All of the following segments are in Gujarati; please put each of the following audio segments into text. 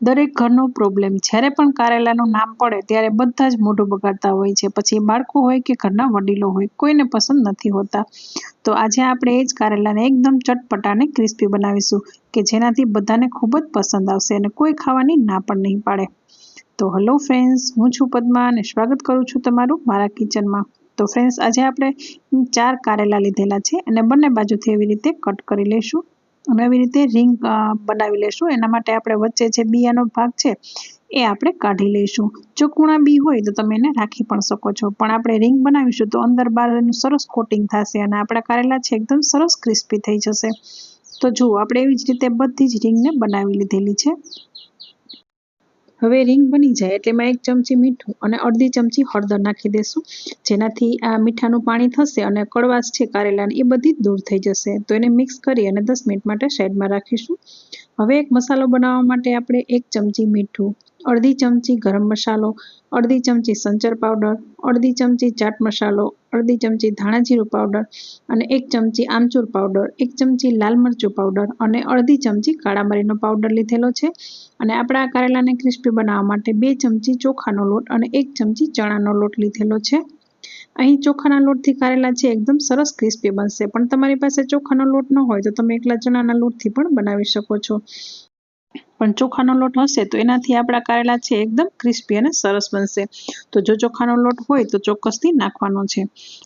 દરેક ઘરનો પ્રોબ્લેમ જ્યારે પણ કારેલાનું નામ પડે, ત્યારે બધા જ મોઢું બગાડતા હોય છે. પછી બાળકો હોય કે ઘરના વડીલો હોય, કોઈને પસંદ નથી હોતા. તો આજે આપણે એ જ કારેલાને એકદમ ચટપટા અને ક્રિસ્પી બનાવીશું, કે જેનાથી બધાને ખૂબ જ પસંદ આવશે અને કોઈ ખાવાની ના પણ નહીં પાડે. તો હલો ફ્રેન્ડ્સ હું છું પદ્મા અને સ્વાગત કરું છું તમારું મારા કિચનમાં તો ફ્રેન્ડ્સ આજે આપણે ચાર કારેલા લીધેલા છે અને બંને બાજુથી એવી રીતે કટ કરી લઈશું. અને આવી રીતે રિંગ બનાવી લઈશું એના માટે આપણે વચ્ચે જે બિયાનો ભાગ છે, એ આપણે કાઢી લઈશું. જો કૂણા બી હોય તો તમે એને રાખી પણ શકો છો. પણ આપણે રિંગ બનાવીશું તો અંદર બહાર એનું સરસ કોટિંગ થશે અને આપણા કારેલા છે એકદમ સરસ ક્રિસ્પી થઈ જશે. તો જુઓ, આપણે એવી જ રીતે બધી જ રિંગને બનાવી લીધેલી છે. હવે રિંગ બની જાય એટલે એમાં એક ચમચી મીઠું અને અડધી ચમચી હળદર નાખી દેશું. જેનાથી આ મીઠાનું પાણી થશે અને કડવાશ છે, કારેલાની એ બધી દૂર થઈ જશે. તો એને મિક્સ કરી અને દસ મિનિટ માટે સાઈડમાં રાખીશું. હવે એક મસાલો બનાવવા માટે આપણે એક ચમચી મીઠું, અડધી ચમચી ગરમ મસાલો, અડધી ચમચી સંચર પાવડર, અડધી ચમચી ચાટ મસાલો અડધી ચમચી ધાણા પાવડર અને એક ચમચી આમચૂર પાવડર એક ચમચી લાલ મરચું પાવડર અને અડધી ચમચી કાળા મરીનો પાવડર લીધેલો છે. અને આપણા કારેલાને ક્રિસ્પી બનાવવા માટે બે ચમચી ચોખાનો લોટ અને એક ચમચી ચણાનો લોટ લીધેલો છે. અહીં ચોખાના લોટથી કારેલા છે એકદમ સરસ ક્રિસ્પી બનશે. પણ તમારી પાસે ચોખાનો લોટ ન હોય તો તમે એકલા ચણાના લોટથી પણ બનાવી શકો છો. પણ ચોખાનો લોટ હશે તો એનાથી આપણા કારેલા છે એકદમ ક્રિસ્પી અને સરસ બનશે. તો જો ચોખાનો લોટ હોય તો ચોક્કસથી નાખવાનો છે.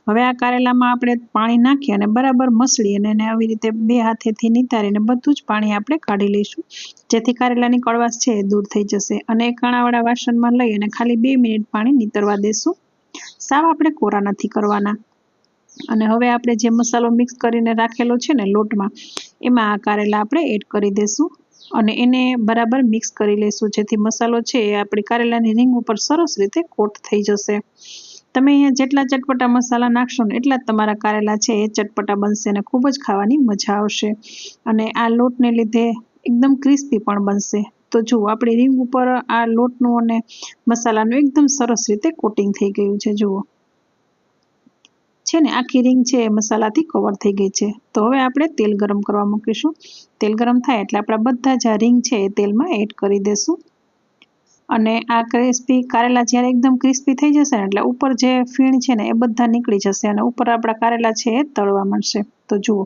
હવે આ કારેલામાં આપણે પાણી નાખી અને બરાબર મસળી અને એને આવી રીતે બે હાથેથી નિતારીને બધું જ પાણી આપણે કાઢી લઈશું. જેથી કારેલાની કડવાશ છે એ દૂર થઈ જશે અને કાણાવાળા વાસણમાં લઈ અને ખાલી બે મિનિટ પાણી નીતરવા દેશું. સાવ આપણે કોરા નથી કરવાના. અને હવે આપણે જે મસાલો મિક્સ કરીને રાખેલો છે ને લોટમાં, એમાં આ કારેલા આપણે એડ કરી દઈશું અને એને બરાબર મિક્સ કરી લઈશું જેથી મસાલો છે એ આપણી કારેલાની રીંગ ઉપર સરસ રીતે કોટ થઈ જશે. તમે અહીંયા જેટલા ચટપટા મસાલા નાખશો ને એટલા જ તમારા કારેલા છે એ ચટપટા બનશે અને ખૂબ જ ખાવાની મજા આવશે. અને આ લોટને લીધે એકદમ ક્રિસ્પી પણ બનશે. તો જુઓ, આપણી રીંગ ઉપર આ લોટનું અને મસાલાનું એકદમ સરસ રીતે કોટિંગ થઈ ગયું છે. જુઓ. છે ને, આખી રીંગ છે એ મસાલાથી કવર થઈ ગઈ છે. તો હવે આપણે તેલ ગરમ કરવા મૂકીશું. તેલ ગરમ થાય એટલે આપણા બધા જ આ રીંગ છે એ તેલમાં એડ કરી દઈશું અને આ ક્રિસ્પી કારેલા જ્યારે એકદમ ક્રિસ્પી થઈ જશે ને, એટલે ઉપર જે ફીણ છે ને એ બધા નીકળી જશે અને ઉપર આપણા કારેલા છે એ તળવા મળશે તો જુઓ,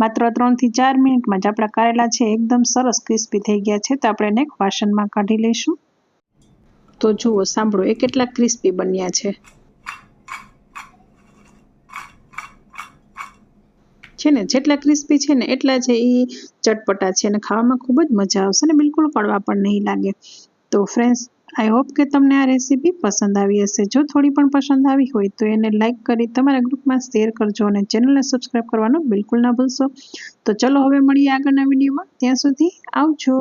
માત્ર ત્રણથી ચાર મિનિટમાં જ આપણા કારેલા છે એકદમ સરસ ક્રિસ્પી થઈ ગયા છે. તો આપણે એને વાસણમાં કાઢી લઈશું. તો જુઓ, સાંભળો, એ કેટલા ક્રિસ્પી બન્યા છે. છે ને? જેટલા ક્રિસ્પી છે ને, એટલા જે એ ચટપટા છે અને ખાવામાં ખૂબ જ મજા આવશે અને બિલકુલ કડવા પણ નહીં લાગે. તો ફ્રેન્ડ્સ આઈ હોપ કે તમને આ રેસીપી પસંદ આવી હશે. જો થોડી પણ પસંદ આવી હોય તો એને લાઇક કરી તમારા ગ્રુપમાં શેર કરજો અને ચેનલને સબસ્ક્રાઈબ કરવાનું બિલકુલ ના ભૂલશો. તો ચલો હવે મળીએ આગળના વિડીયોમાં ત્યાં સુધી આવજો.